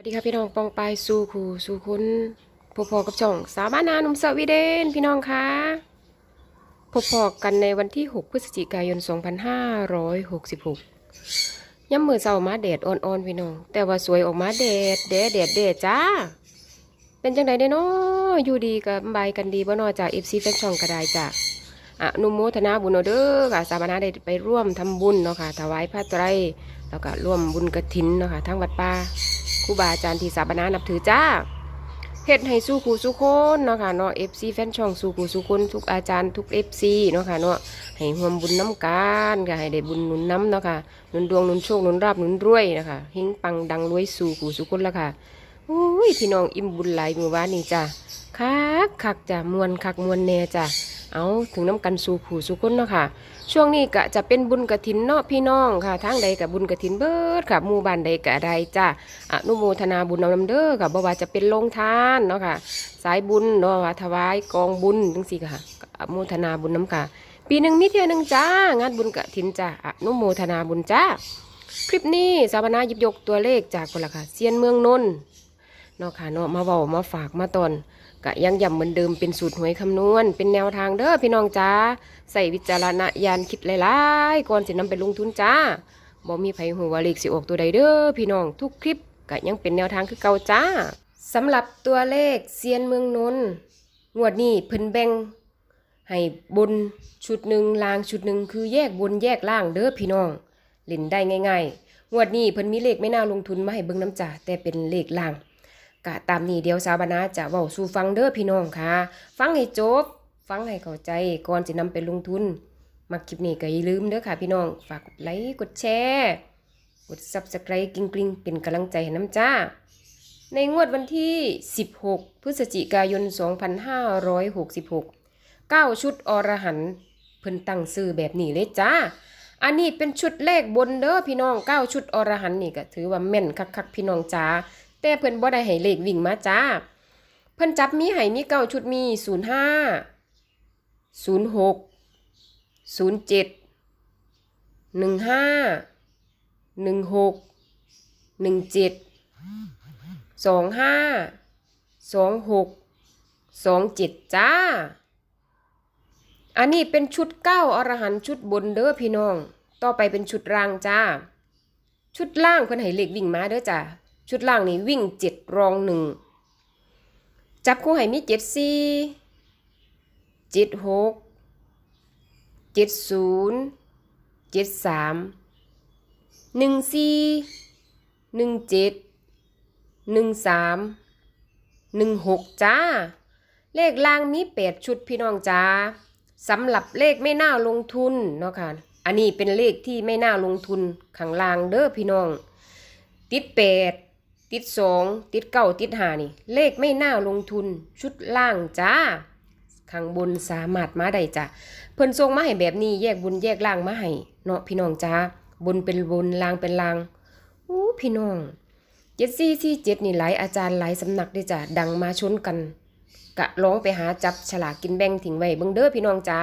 สวัสดีครับพี่น้องปองปายสู่ครูสู่คุณพบพอกับช่องสาวบ้านนาหนุ่มสวีเดนพี่น้องคะพบพอกันในวันที่ 6 พฤศจิกายน 2566ย่ำมือเสามาแดดอ่อนๆพี่น้อง แต่ว่าสวยออกมาแดดแดดแดดแดดจ้า เป็นจังไดเด้เนาะอยู่ดีกับบายกันดีบ่นอจาก FC แฟนช่องก็ไดจ้ะอนุโมทนาบุญเอเด้อค่ะสาวบ้านนาได้ไปร่วมทำบุญเนาะค่ะถวายผ้าไตรแล้วก็ร่วมบุญกฐินเนาะค่ะทั้งวัดป่า รูบาอาจารย์ที่สาบนานับถือจ้าเฮ็ดให้สู้ครูสู้คนเนาะค่ะเนาะ FC แฟนช่องสู้ครูสู้คนทุกอาจารย์ทุก FC เนาะค่ะเนาะให้ร่วมบุญน้ำกันก็ให้ได้บุญหนุนน้ำเนาะค่ะหนุนดวงหนุนโชคหนุนราบหนุนรวยนะคะเฮงปังดังรวยสู่ครูสู้คนละค่ะอุ้ยพี่น้องอิ่มบุญหลายมือวานนี่จ้าคักคักจ้ะมวนคักมวนแน่จ้ะ เอาถึงน้ำกันสู่ครูสู้คนเนาะค่ะ ช่วงนี้ก็จะเป็นบุญกระถินเนาะพี่น้องค่ะทางใดกับบุญกระถินเบิดค่ะหมู่บ้านใดก็ได้จ้าอนุโมทนาบุญนำนำเด้อค่ะบ่ว่าจะเป็นโรงทานเนาะค่ะ สายบุญเนาะว่าถวายกองบุญจังซี่ค่ะอนุโมทนาบุญน้ำค่ะ ปีหนึ่งมีเทียหนึ่งจ้างานบุญกระถินจ้าอนุโมทนาบุญจ้าคลิปนี้สาวนาหยิบยกตัวเลขจากคนละค่ะเซียนเมืองนนท์ เนาะค่ะเนาะมาเว้ามาฝากมาตอนกะยังย้ำเหมือนเดิมเป็นสูตรหวยคำนวณ เป็นแนวทางเด้อพี่น้องจ้าใส่วิจารณญาณคิดหลายๆก่อนสินำไปลงทุนจ้าบ่มีไผหูว่าเลขสิออกตัวใดเด้อพี่น้องทุกคลิปก็ยังเป็นแนวทางคือเก่าจ้าสำหรับตัวเลขเซียนเมืองนนท์งวดนี้เพิ่นแบ่งให้บนชุดหนึ่งลางชุดหนึ่งคือแยกบนแยกล่างเด้อพี่น้องเล่นได้ง่ายๆงวดนี้เพิ่นมีเลขไม่น่าลงทุนมาให้เบิ่งน้ำจ่าแต่เป็นเลขล่าง กะตามนี้เดี๋ยวสาวบานาจะเว้าสู่ฟังเด้อพี่น้องค่ะ ฟังให้จบ ฟังให้เข้าใจก่อนสินำไปลงทุนมักคลิปนี้ก็อย่าลืมเด้อค่ะพี่น้อง ฝากกดไลค์กดแชร์กด subscribe กริ๊งกริ๊งเป็นกำลังใจให้น้ำจ้า ในงวดวันที่ 16 พฤศจิกายน 2566 9 ชุดอรหันต์เพิ่นตั้งซื้อแบบนี้เลยจ้า อันนี้เป็นชุดเลขบนเด้อพี่น้อง 9 ชุดอรหันต์นี่ก็ถือว่าแม่นคักๆพี่น้องจ้า แต่เพิ่นบ่ได้ให้เลขวิ่งมาจ้า เพิ่นจับมีให้มี9ชุดมี05 06ศูนย์เจ็ดหนึ่งห้าหนึ่งหกหนึ่งเจ็ดสองห้าสองหกสองเจ็ดจ้า อันนี้เป็นชุดเก้าอรหันชุดบนเด้อพี่น้อง ต่อไปเป็นชุดล่างจ้า ชุดล่างเพิ่นให้เลขวิ่งมาเด้อจ้า ชุดล่างนี่วิ่งเจ็ดรองหนึ่งจับคู่ให้มีเจ็ดสี่เจ็ดหกเจ็ดศูนย์เจ็ดสามหนึ่งสี่หนึ่งเจ็ดหนึ่งสามหนึ่งหกจ้า เลขล่างมีแปดชุดพี่น้องจ้าสำหรับเลขไม่น่าลงทุนเนาะค่ะ อันนี้เป็นเลขที่ไม่น่าลงทุนข้างล่างเด้อพี่น้อง ติดแปด ติดสองติดเก้าติดหานี่ เลขไม่น่าลงทุนชุดล่างจ้าข้างบนสามารถมาได้จ้ะเพิ่นส่งมาให้แบบนี้แยกบุญแยกล่างมาให้เนาะพี่น้องจ้าบนเป็นบนล่างเป็นล่างอู้พี่น้องเจ็ดสี่สี่เจ็ดนี่หลายอาจารย์หลายสำนักเด้จ้ะดังมาชนกัน กะร้องไปหาจับฉลากกินแบ่งถิงไว้เบิ่งเด้อพี่น้องจ้า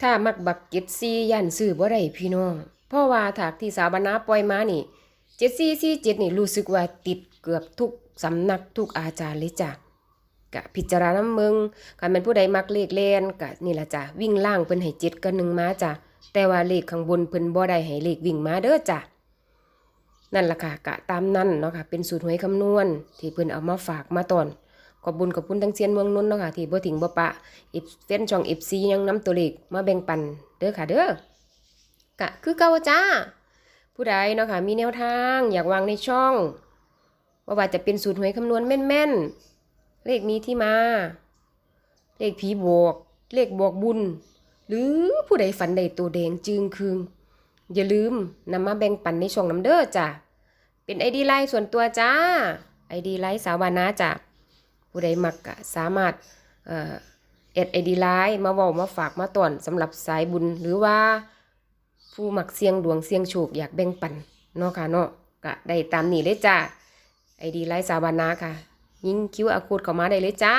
ถ้ามักบักเจ็ดสี่ย่านซื้อบ่ได้พี่น้องเพราะว่าถากที่สาวบรรณาปล่อยมานี่ เจ็ดสี่สี่เจ็ดนี่รู้สึกว่าติดเกือบทุกสำนักทุกอาจารย์เลยจ้ะกะพิจารณาเมืองคันเป็นผู้ใดมักเลขเล่นก็นี่ละจ้ะวิ่งล่างเพิ่นให้เจ็ดกับหนึ่งมาจ้ะแต่ว่าเลขข้างบนเพิ่นบ่ได้ให้เลขวิ่งมาเด้อจ้ะนั่นล่ะค่ะกะตามนั้นเนาะค่ะเป็นสูตรหวยคำนวณ ที่เพิ่นเอามาฝากมาตอนขอบบุญขอบคุณทั้งเซียนเมืองนนท์เนาะค่ะที่บ่ทิ้งบ่ปะอีเฟนช่อง FC ยังนำตัวเลขมาแบ่งปันเด้อค่ะเด้อกะคือเก่าจ้า ผู้ใดเนาะค่ะมีแนวทาง อยากวางในช่องว่าว่าจะเป็นสูตรหวยคำนวณแม่นๆ เลขมีที่มา เลขผีบวก เลขบวกบุญ หรือผู้ใดฝันใดตัวแดงจึงคืงอย่าลืมนำมาแบ่งปันในช่องน้ำเด้อจ้ะเป็นไอดีไลน์ส่วนตัวจ้าไอดีไลน์สาวานาจ้ะผู้ใดมักก็สามารถเอ็ดไอดีไลน์มาเว้ามาฝากมาต้อนสำหรับสายบุญหรือว่า ผู้มักเสียงดวงเสียงโชคอยากแบ่งปันเนาะค่ะเนาะก็ได้ตามนี้เลยจ้าไอดีไลน์สาวานาค่ะ ยิงคิวอาคูดเข้ามาได้เลยจ้า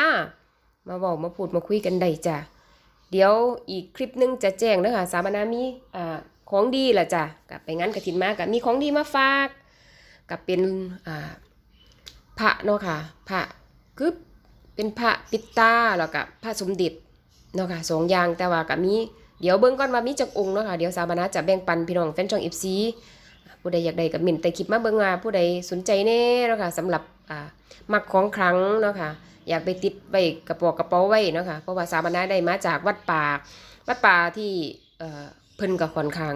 มาบอกมาพูดมาคุยกันได้จ้ะเดี๋ยวอีกคลิปหนึงจะแจ้งเด้อค่ะสามนามีอ่าของดีล่ะจ้ะกับไปงานกระถินมากับมีของดีมาฝากกับเป็นอ่าพระเนาะค่ะพระคือเป็นพระปิตาแล้วก็พระสมเด็จเนาะค่ะสองอย่างแต่ว่าก็มี เดี๋ยวเบิ่งก่อนว่ามีจักองค์เนาะค่ะเดี๋ยวสามณะจะแบ่งปันพี่น้องแฟนช่อง FC ผู้ใดอยากได้ก็มินแต่คลิปมาเบิ่งว่าผู้ใดสนใจแน่เนาะค่ะสำหรับอ่ามักของครั้งเนาะค่ะอยากไปติดไว้กระเป๋ากระเป๋าไว้เนาะค่ะเพราะว่าสามณะได้มาจากวัดป่าวัดป่าที่เอ่อเพิ่นก็ค่อนข้าง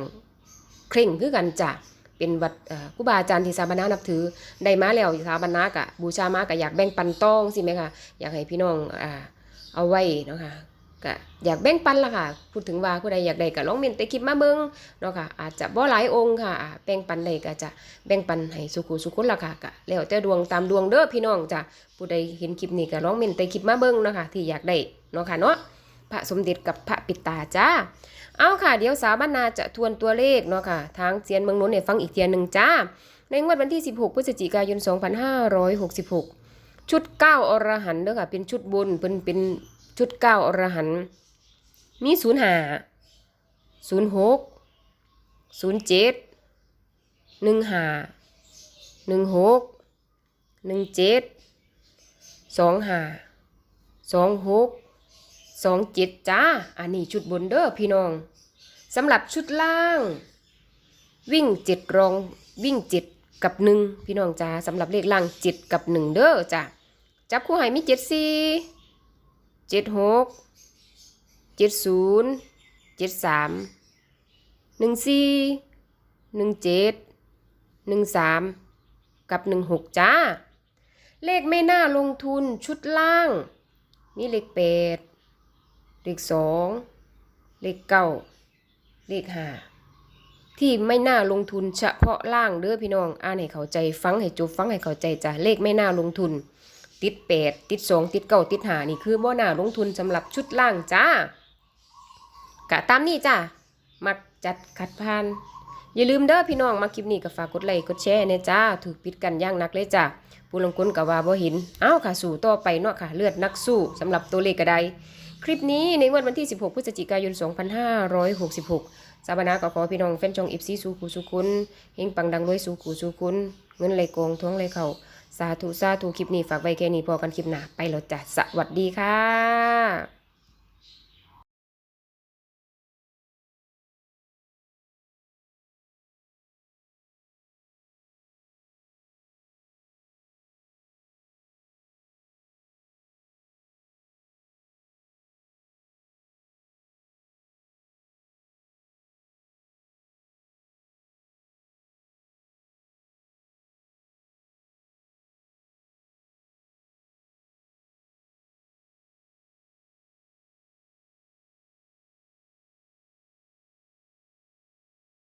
เคร่งคือกันจ้ะเป็นวัดเอ่อครูบาอาจารย์ที่สามณะนับถือได้มาแล้วสามณะกะบูชามากะอยากแบ่งปันต้องสิไหมคะอยากให้พี่น้องอเอาไว้เนาะค่ะ ก็อยากแบ่งปันล่ะค่ะ พูดถึงว่าผู้ใดอยากได้ก็ลองเมนใต้คลิปมาเบิ่งเนาะค่ะอาจจะบ่หลายองค์ค่ะแบ่งปันได้ก็จะแบ่งปันให้สุขุสุขคนล่ะค่ะก็แล้วแต่ดวงตามดวงเด้อพี่น้องจ้ะผู้ใดเห็นคลิปนี้ก็ลองเมนใต้คลิปมาเบิ่งเนาะค่ะที่อยากได้เนาะค่ะเนาะพระสมเด็จกับพระปิตาจ้าเอาค่ะ เดี๋ยวสาวบ้านนาจะทวนตัวเลขเนาะค่ะ ทางเซียนเมืองนนท์เนี่ยฟังอีกเทียนหนึ่งจ้า ในงวดวันที่ 16 พฤศจิกายน 2566 ชุด 9 อรหันต์เด้อค่ะ เป็นชุดบนเป็นเป็น ชุด9อรหันต์มี0 5 0 6 0 7 1 5 1 6 1 7 2 5 2 6สองหาสองหกสองเจ็ดจ้า อันนี้ชุดบนเด้อพี่น้องสำหรับชุดล่าง วิ่งเจ็ดรองวิ่งเจ็ดกับหนึ่งพี่น้องจ้าสำหรับเลขล่างเจ็ดกับหนึ่งเด้อจ้าจับคู่ให้มีเจ็ดสี่ เจ็ดหกเจ็ดศูนย์เจ็ดสามหนึ่งสี่หนึ่งเจ็ดหนึ่งสามกับหนึ่งหกจ้า เลขไม่น่าลงทุนชุดล่างมีเลขแปดเลขสองเลขเก้าเลขห้าที่ไม่น่าลงทุนเฉพาะล่างเด้อพี่น้อง อ่านให้เข้าใจฟังให้จบฟังให้เข้าใจจ้ะเลขไม่น่าลงทุน ติดแปดติดสองติดเก้าติดหานี่คือบ่น่าลงทุนสำหรับชุดล่างจ้ากะตามนี้จ้ะมักจัดขัดพานอย่าลืมเด้อพี่น้องมาคลิปนี้ก็ฝากกดไลค์กดแชร์เนะจ้าถูกปิดกันย่างนักเลยจ้ะผู้ลงคนกับว่าบ่เห็นเอ้าค่ะสู่ต่อไปเนาะค่ะ เลือดนักสู้สำหรับตัวเลขกระไดคลิปนี้ในงวดวันที่ 16 พฤศจิกายน 2566 สาบานาก็ขอพี่น้องแฟนจองอิฟซีสู่กูสุคุณเฮงปังดังรวยสู่กูสุคุณ เงินไหลโกงท้องไหลเข่า สาธุสาธุคลิปนี้ฝากไว้แค่นี้พอกันคลิปหน้าไปแล้วจ้ะสวัสดีค่ะ